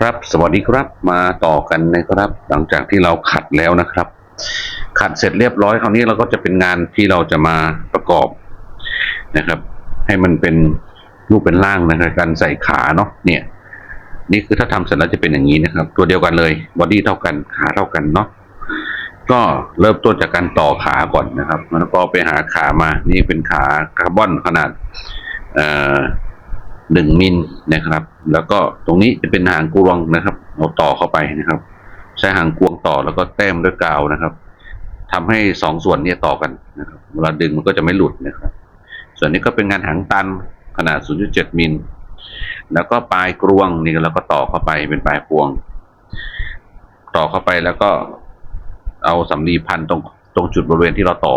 ครับสวัสดีครับมาต่อกันนะครับ หลังจากที่เราขัดแล้วนะครับ ขัดเสร็จเรียบร้อยคราวนี้เราก็จะเป็นงานที่เราจะมาประกอบนะครับ ให้มันเป็นรูปเป็นร่างนะครับการใส่ขาเนาะเนี่ย นี่คือถ้าทำเสร็จแล้วจะเป็นอย่างนี้นะครับ ตัวเดียวกันเลยบอดี้เท่ากันขาเท่ากันเนาะก็เริ่มต้นจากการต่อขาก่อนนะครับ แล้วก็ไปหาขามานี่เป็นขาคาร์บอนขนาดเอ่อ หนึ่งมิลนะครับ แล้วก็ตรงนี้จะเป็นหางกวงนะครับเราต่อเข้าไปนะครับ ใช้หางกวงต่อแล้วก็แต้มด้วยกาวนะครับทำให้สองส่วนนี้ต่อกันนะครับเวลาดึงมันก็จะไม่หลุดนะครับ ส่วนนี้ก็เป็นงานหางตันขนาด 0.7 มิลแล้วก็ปลายกรวงนี่เราก็ต่อเข้าไปเป็นปลายพวง ต่อเข้าไปแล้วก็เอาสำลีพันตรงตรงจุดบริเวณที่เราต่อ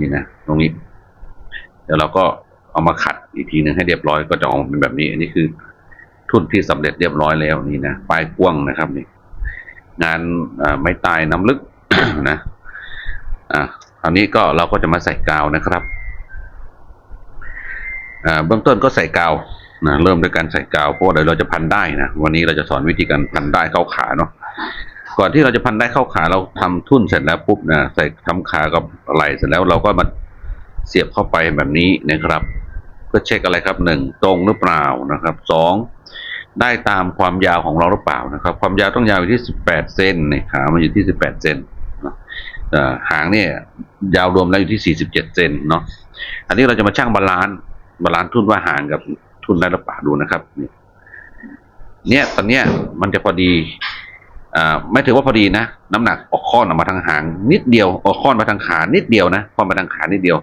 นี่นะ ตรงนี้ เดี๋ยวเราก็ เอามาขัดอีกทีหนึ่งให้เรียบร้อยก็จะออกมาเป็นแบบนี้ อันนี้คือทุ่นที่สำเร็จเรียบร้อยแล้วนี่นะปลายพ่วงนะครับนี่งานไม้ตายน้ำลึกนะอ่าคราวนี้ก็เราก็จะมาใส่กาวนะครับอ่าเบื้องต้นก็ใส่กาวนะเริ่มด้วยการใส่กาวเพราะว่าเดี๋ยวเราจะพันได้นะวันนี้เราจะสอนวิธีการพันได้เข้าขาเนาะก่อนที่เราจะพันได้เข้าขาเราทำทุ่นเสร็จแล้วปุ๊บนะใส่ทำขากับไหล่เสร็จแล้วเราก็มาเสียบเข้าไปแบบนี้นะครับ พื่อเช็คอะไรครับหนึ่งตรงหรือเปล่านะครับสองได้ตามความยาวของเราหรือเปล่านะครับ ความยาวต้องยาวอยู่ที่สิบแปดเซนในขามันอยู่ที่สิบแปดเซนหางเนี่ยยาวรวมแล้วอยู่ที่สี่สิบเจ็ดเซนเนาะอันนี้เราจะมาชั่งบาลานซ์บาลานซ์ทุนว่าห่างกับทุนได้หรือเปล่าดูนะครับเนี่ยตอนเนี้ยมันจะพอดีอ่าไม่ถือว่าพอดีนะ น้ำหนักออกข้อนออกมาทางหางนิดเดียวออกข้อนมาทางขานิดเดียวนะข้อนมาทางขานิดเดียว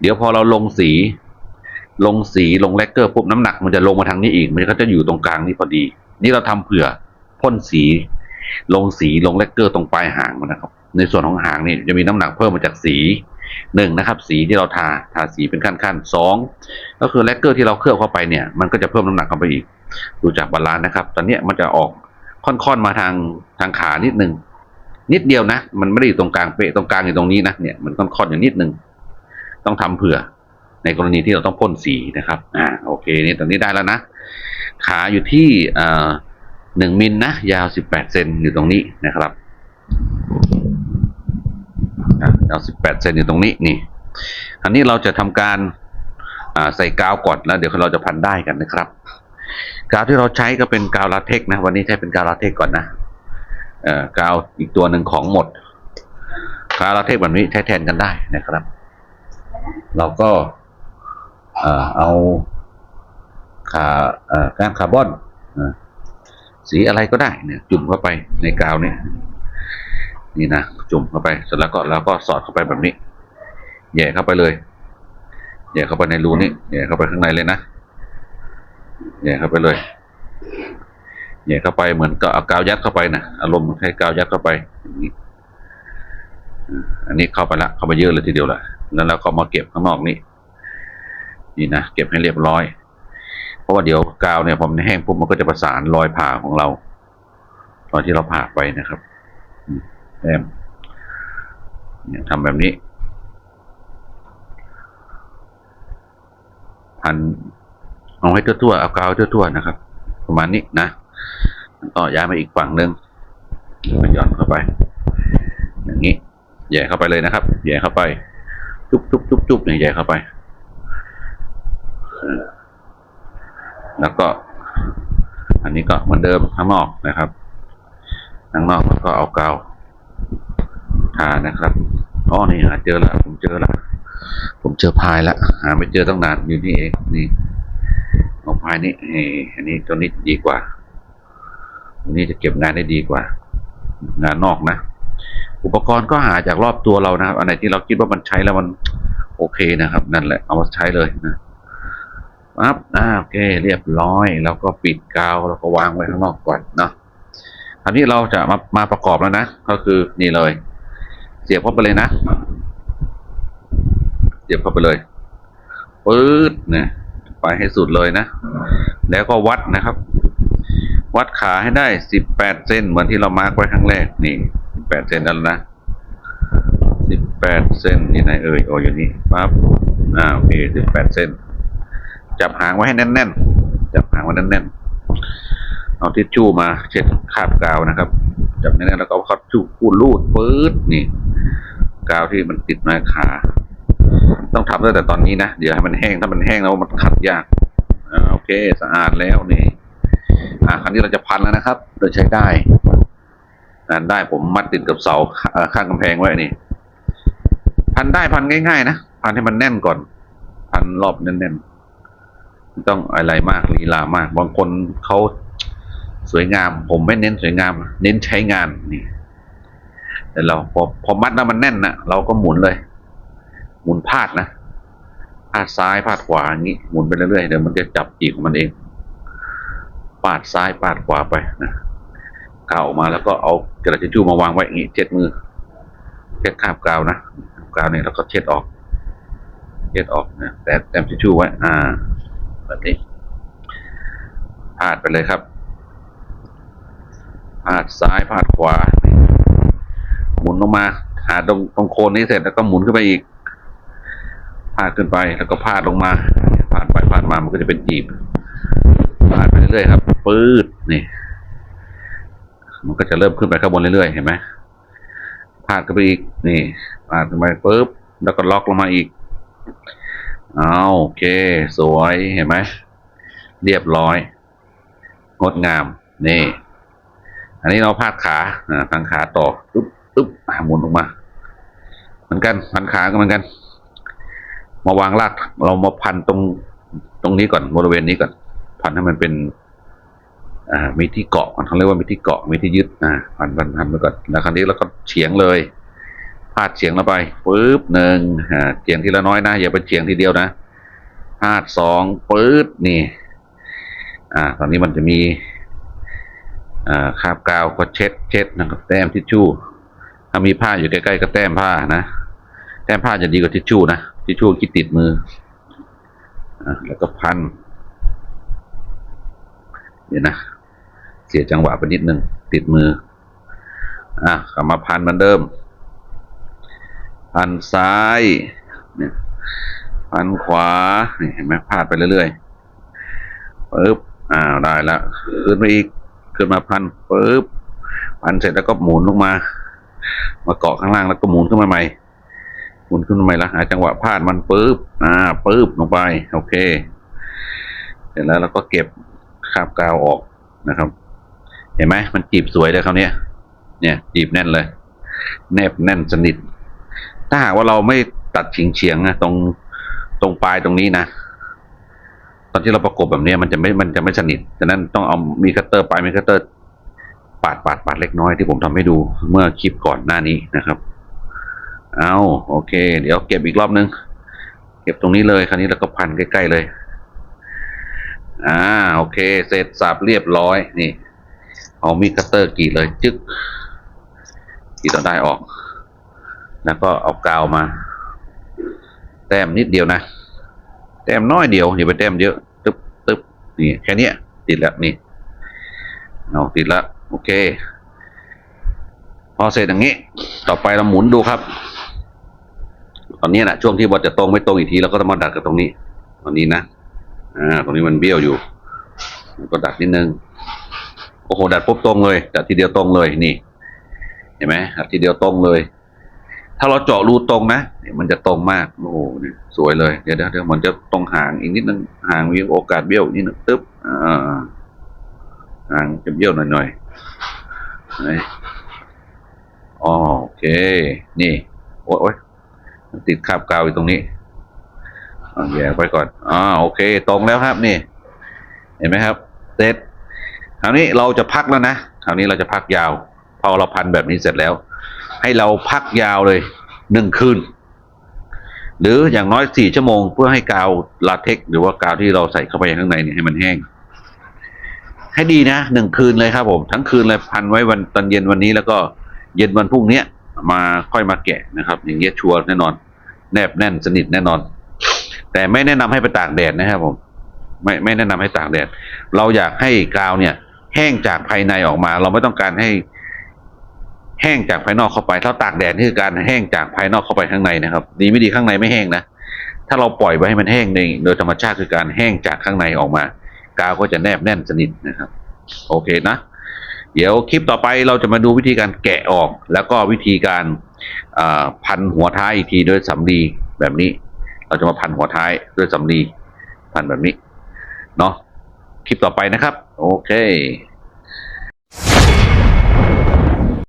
เดี๋ยวพอเราลงสี ลงสีลงแลกเกอร์ปุ๊บน้ำหนักมันจะลงมาทางนี้อีก มันก็จะอยู่ตรงกลางนี่พอดี นี่เราทำเผื่อพ่นสีลงสีลงแลกเกอร์ตรงปลายหางมันนะครับ ในส่วนของหางนี่จะมีน้ำหนักเพิ่มมาจากสีหนึ่งนะครับ สีที่เราทาทาสีเป็นขั้นๆสองก็คือแลกเกอร์ที่เราเคลือบเข้าไปเนี่ย มันก็จะเพิ่มน้ำหนักเข้าไปอีก ดูจากบาลานซ์นะครับ ตอนนี้มันจะออกค่อนๆมาทางทางขานิดนึงนิดเดียวนะ มันไม่ได้อยู่ตรงกลางเป๊ะตรงกลางอยู่ตรงนี้นะเนี่ยมันค่อนๆอย่างนิดนึงต้องทำเผื่อ ในกรณีที่เราต้องพ่นสีนะครับ อ่า โอเค นี่ตอนนี้ได้แล้วนะ ขาอยู่ที่เอ่อหนึ่งมิลนะ ยาวสิบแปดเซนอยู่ตรงนี้นะครับยาวสิบแปดเซนอยู่ตรงนี้นี่ อันนี้เราจะทำการอ่าใส่กาวก่อนแล้วเดี๋ยวเราจะพันได้กันนะครับ กาวที่เราใช้ก็เป็นกาวลาเทกนะ วันนี้ใช้เป็นกาวลาเทกก่อนนะเอ่อกาวอีกตัวหนึ่งของหมดกาวลาเทกแบบนี้ใช้แทนกันได้นะครับ เราก็ เอาขาก้านคาร์บอนสีอะไรก็ได้เนี่ย จุ่มเข้าไปในกาวเนี่ยนี่นะจุ่มเข้าไปเสร็จแล้วก็เราก็สอดเข้าไปแบบนี้แย่เข้าไปเลยแย่เข้าไปในรูนี้แย่เข้าไปข้างในเลยนะแย่เข้าไปเลยแย่เข้าไปเหมือนกับเอากาวยัดเข้าไปนะอารมณ์ให้กาวยัดเข้าไปอย่างนี้อันนี้เข้าไปละเข้าไปเยอะเลยทีเดียวละแล้วเราก็มาเก็บข้างนอกนี่ นี่นะเก็บให้เรียบร้อย เพราะว่าเดี๋ยวกาวเนี่ยพอมันแห้งปุ๊บมันก็จะประสานรอยผ่าของเรา ตอนที่เราผ่าไปนะครับแต้มเนี่ยทำแบบนี้พันเอาให้ทั่วๆเอากาวทั่วๆนะครับ ประมาณนี้นะก็ย้ายมาอีกฝั่งหนึ่งมาหย่อนเข้าไป อย่างนี้แย่เข้าไปเลยนะครับแย่เข้าไป จุ๊บจุ๊บจุ๊บจุ๊บเนี่ยแย่เข้าไป แล้วก็ อันนี้ก็เหมือนเดิมข้างนอกนะครับ ข้างนอกแล้วก็เอากาวทานะครับอ๋อนี่หาเจอล้วผมเจอล้วผมเจอพายล้วหาไม่เจอตั้งนานอยู่นี่เองนี่เอาพายนี่เอ่ออันนี้ตัวนี้ดีกว่าตัวนี้จะเก็บงานได้ดีกว่า งานนอกนะอุปกรณ์ก็หาจากรอบตัวเรานะครับ อันไหนที่เราคิดว่ามันใช้แล้วมันโอเคนะครับ นั่นแหละ เอามาใช้เลยนะ ปั๊บอ่าโอเค เรียบร้อยแล้วก็ปิดกาวแล้วก็วางไว้ข้างนอกก่อนเนาะคราวนี้เราจะมามาประกอบแล้วนะ ก็คือนี่เลย เสียบเข้าไปเลยนะ เสียบเข้าไปเลยปื๊ดเนี่ยไปให้สุดเลยนะ แล้วก็วัดนะครับ วัดขาให้ได้สิบแปดเซนเหมือนที่เรามาร์กไว้ครั้งแรกนี่สิบแปดเซนแล้วนะสิบแปดเซนที่ไหนเอ่ยโอ้อยู่นี่ปั๊บอ่าโอเคสิบแปดเซน จับหางไว้ให้แน่นๆ จับหางไว้แน่นเอาทิชชู่มาเช็ดคราบกาวนะครับ จับแน่นๆแล้วก็เอาคัดชู่ปูดรูดปื๊ดนี่ กาวที่มันติดมาขา ต้องทำตั้งแต่ตอนนี้นะ เดี๋ยวให้มันแห้ง ถ้ามันแห้งแล้วมันขัดยากอ่าโอเค สะอาดแล้วนี่ อ่าครั้งนี้เราจะพันแล้วนะครับ โดยใช้ได้ได้ผมมัดติดกับเสาข้างกำแพงไว้นี่ พันได้พันง่ายๆนะ พันให้มันแน่นก่อน พันรอบแน่นๆ ต้องอะไรมากลีลามาก บางคนเขาสวยงาม ผมไม่เน้นสวยงาม เน้นใช้งานนี่แต่เราพอพอมัดแล้วมันแน่นนะเราก็หมุนเลย หมุนพาดนะพาดซ้ายพาดขวาอย่างนี้หมุนไปเรื่อยๆเดี๋ยวมันจะจับจีบของมันเอง ปาดซ้ายปาดขวาไปนะกาวออกมาแล้วก็เอากระดาษทิชชู่มาวางไว้อย่างนี้เช็ดมือเช็ดคาบกาวนะกาวเนี่ยแล้วก็เช็ดออกเช็ดออกนะแต่แต้มทิชชู่ไว้ อ่า แบบนี้พาดไปเลยครับพาดซ้ายพาดขวา หมุนลงมา หาตรงตรงโคนนี้เสร็จแล้วก็หมุนขึ้นไปอีกพาดขึ้นไปแล้วก็พาดลงมาพาดไปพาดมามันก็จะเป็นจีบพาดไปเรื่อยๆครับปื๊ดนี่ มันก็จะเริ่มขึ้นไปข้างบนเรื่อยๆเห็นไหมพาดขึ้นไปอีกนี่พาดขึ้นไปปุ๊บแล้วก็ล็อกลงมาอีก เอาโอเค สวยเห็นไหมเรียบร้อย งดงาม นี่ อันนี้เราพาดขาทางขาต่อปึ๊บปึ๊บหมุนออกมา เหมือนกันพันขาก็เหมือนกัน มาวางรากเรามาพันตรงตรงนี้ก่อนบริเวณนี้ก่อน พันให้มันเป็นอ่ามีที่เกาะเขาเรียกว่ามีที่เกาะมีที่ยึดอ่าพันพันพันไปก่อนแล้วคราวนี้เราก็เฉียงเลย พาดเฉียงลงไปปึ๊บหนึ่งอ่าเฉียงทีละน้อยนะอย่าไปเฉียงทีเดียวนะพาดสองปึ๊บนี่ อ่า ตอนนี้มันจะมีอ่าคาบกาวก็เช็ดเช็ดนะครับแต้มทิชชู่ถ้ามีผ้าอยู่ใกล้ๆก็แต้มผ้านะแต้มผ้าจะดีกว่าทิชชู่นะทิชชู่คิดติดมืออ่าแล้วก็พันเดี๋ยวนะเสียจังหวะไปนิดนึงติดมืออะกลับมาพันเหมือนเดิม พันซ้ายเนี่ยพันขวานี่เห็นไหมพาดไปเรื่อยๆปึ๊บอ่าได้ละขึ้นไปอีกขึ้นมาพันปึ๊บพันเสร็จแล้วก็หมุนลงมา มาเกาะข้างล่างแล้วก็หมุนขึ้นมาใหม่หมุนขึ้นมาใหม่ล้วหาจังหวะพาดมันปึ๊บอ่าปึ๊บลงไป โอเค เสร็จแล้วเราก็เก็บคาบกาวออกนะครับ เห็นไหมมันจีบสวยเลยคราวเนี้ยเนี่ยจีบแน่นเลย แนบแน่นสนิท ถ้าหากว่าเราไม่ตัดเฉียงเฉียงๆนะตรงตรงปลายตรงนี้นะตอนที่เราประกบแบบนี้มันจะไม่มันจะไม่สนิทฉะนั้นต้องเอามีคัตเตอร์ปลายมีคัตเตอร์ปาดปาดปาดเล็กน้อยที่ผมทำให้ดูเมื่อคลิปก่อนหน้านี้นะครับ เอาโอเค เดี๋ยวเก็บอีกรอบนึง เก็บตรงนี้เลยคราวนี้เราก็พันใกล้ๆเลย อ่าโอเค เสร็จสับเรียบร้อยนี่ เอามีดคัตเตอร์กรีดเลย จึ๊กกรีดเอาได้ออก แล้วก็เอากาวมา แต้มนิดเดียวนะ แต้มน้อยเดียวอย่าไปแต้มเยอะตึ๊บตึ๊บนี่แค่นี้ติดแล้วนี่เอาติดแล้วโอเค พอเสร็จอย่างนี้ ต่อไปเราหมุนดูครับ ตอนนี้นะช่วงที่บอลจะตรงไม่ตรงอีกทีเราก็ต้องมาดัดกับตรงนี้ตอนนี้นะอ่าตรงนี้มันเบี้ยวอยู่ก็ดัดนิดนึงโอ้โหดัดปุ๊บตรงเลยดัดทีเดียวตรงเลยนี่ เห็นไหมดัดทีเดียวตรงเลย ถ้าเราเจาะรูตรงนะเนี่ยมันจะตรงมากโอ้โหนี่สวยเลยเดี๋ยวเดี๋ยวเดี๋ยวมันจะตรงห่างอีกนิดนึงห่างมีโอกาสเบี้ยวนิดนึงตึ๊บอ่าห่างจะเบี้ยวหน่อยหน่อยนอ๋อโอเค นี่โอ้ยมันติดคาบกาวอยู่ตรงนี้เอาแย่ไปก่อนอ่าโอเค ตรงแล้วครับนี่ เห็นไหมครับเสร็จคราวนี้เราจะพักแล้วนะคราวนี้เราจะพักยาว พอเราพันแบบนี้เสร็จแล้ว ให้เราพักยาวเลยหนึ่งคืน หรืออย่างน้อยสี่ชั่วโมง เพื่อให้กาวลาเท็กหรือว่ากาวที่เราใส่เข้าไปข้างในเนี่ยให้มันแห้ง ให้ดีนะหนึ่งคืนเลยครับผม ทั้งคืนเลยพันไว้วันตอนเย็นวันนี้แล้วก็เย็นวันพรุ่งนี้มาค่อยมาแกะนะครับ อย่างเงี้ยชัวร์แน่นอน แนบแน่นสนิทแน่นอน แต่ไม่แนะนำให้ไปตากแดดนะครับผมไม่ไม่แนะนำให้ตากแดด เราอยากให้กาวเนี่ย แห้งจากภายในออกมา เราไม่ต้องการให้ แห้งจากภายนอกเข้าไป ถ้าตากแดดนี่คือการแห้งจากภายนอกเข้าไปข้างในนะครับ ดีไม่ดีข้างในไม่แห้งนะ ถ้าเราปล่อยไว้ให้มันแห้งหนึ่งโดยธรรมชาติคือการแห้งจากข้างในออกมา กาวก็จะแนบแน่นสนิทนะครับ โอเคนะ เดี๋ยวคลิปต่อไปเราจะมาดูวิธีการแกะออก แล้วก็วิธีการพันหัวท้ายอีกทีด้วยสำลีแบบนี้ เราจะมาพันหัวท้ายด้วยสำลีพันแบบนี้ เนาะคลิปต่อไปนะครับ โอเค